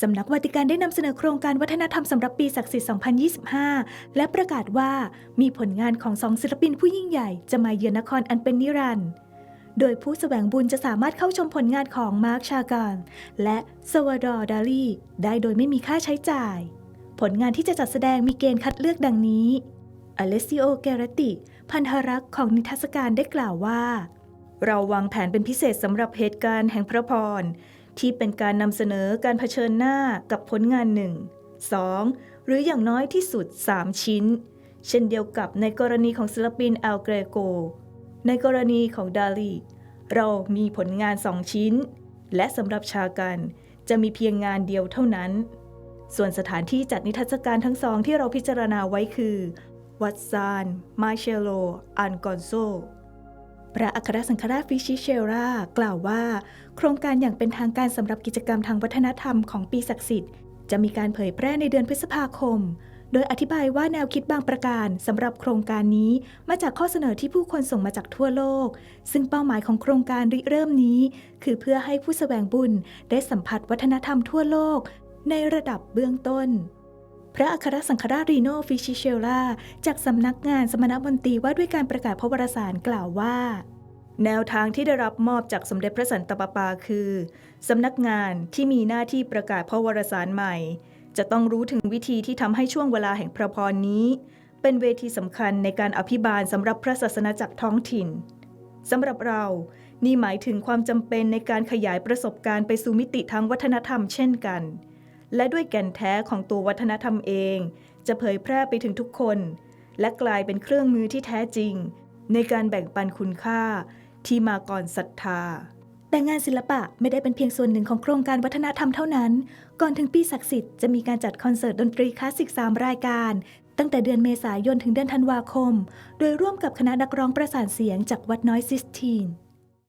สำนักวาติกันได้นำเสนอโครงการวัฒนธรรมสำหรับปีศักดิ์สิทธิ์ 2025 และประกาศว่ามีผลงานของสองศิลปินผู้ยิ่งใหญ่จะมาเยือนนครอันเป็นนิรันดร์โดยผู้แสวงบุญจะสามารถเข้าชมผลงานของมาร์คชาการและซวาดอร์ดาลีได้โดยไม่มีค่าใช้จ่าย ผลงานที่จะจัดแสดงมีเกณฑ์คัดเลือกดังนี้อเลซิโอเกรติ พันธรักษ์ของนิทรรศการได้กล่าวว่า เราวางแผนเป็นพิเศษสำหรับเหตุการณ์แห่งพระพร ที่เป็นการนำเสนอการเผชิญหน้ากับผลงานหนึ่ง 2. หรืออย่างน้อยที่สุด 3 ชิ้น เช่นเดียวกับในกรณีของศิลปินแอลเกรโก ในกรณีของดาลีเรามีผลงาน 2 ชิ้น และสำหรับชากันจะมีเพียงงานเดียวเท่านั้น ส่วนสถานที่จัดนิทรรศการทั้งสองที่เราพิจารณาไว้คือ วัดซาน มาเชโล อันกอนโซ พระอัครสังฆราชฟิชิเชลรากล่าวว่า โครงการอย่างเป็นทางการสำหรับกิจกรรมทางวัฒนธรรมของปีศักดิ์สิทธิ์ จะมีการเผยแพร่ในเดือนพฤษภาคม โดยอธิบายว่าแนวคิดบางประการสำหรับโครงการนี้มาจากข้อเสนอที่ผู้คนส่งมาจากทั่วโลก ซึ่งเป้าหมายของโครงการริเริ่มนี้ คือเพื่อให้ผู้แสวงบุญได้สัมผัสวัฒนธรรมทั่วโลก ในระดับเบื้องต้น พระอัครสังฆราชรีโนฟิชิเชลลาจากสำนักงานสมณมนตีว่าด้วยการประกาศพระวรสารกล่าวว่า แนวทางที่ได้รับมอบจากสมเด็จพระสันตะปาปาคือสำนักงานที่มีหน้าที่ประกาศพระวรสารใหม่ จะต้องรู้ถึงวิธีที่ทำให้ช่วงเวลาแห่งพระพรนี้ เป็นเวทีสำคัญในการอภิบาลสำหรับพระศาสนาจักรท้องถิ่นสำหรับเรานี่หมายถึงความจำเป็นในการขยายประสบการณ์ไปสู่มิติทางวัฒนธรรมเช่นกัน และด้วยแก่นแท้ของตัววัฒนธรรมเอง จะเผยแพร่ไปถึงทุกคน และกลายเป็นเครื่องมือที่แท้จริง ในการแบ่งปันคุณค่าที่มาก่อนศรัทธา แต่งานศิลปะไม่ได้เป็นเพียงส่วนหนึ่งของโครงการวัฒนธรรมเท่านั้น ก่อนถึงปีศักดิ์สิทธิ์จะมีการจัดคอนเสิร์ตดนตรีคลาสสิก 3 รายการ ตั้งแต่เดือนเมษายนถึงเดือนธันวาคม โดยร่วมกับคณะนักร้องประสานเสียงจากวัดน้อยซิสทีน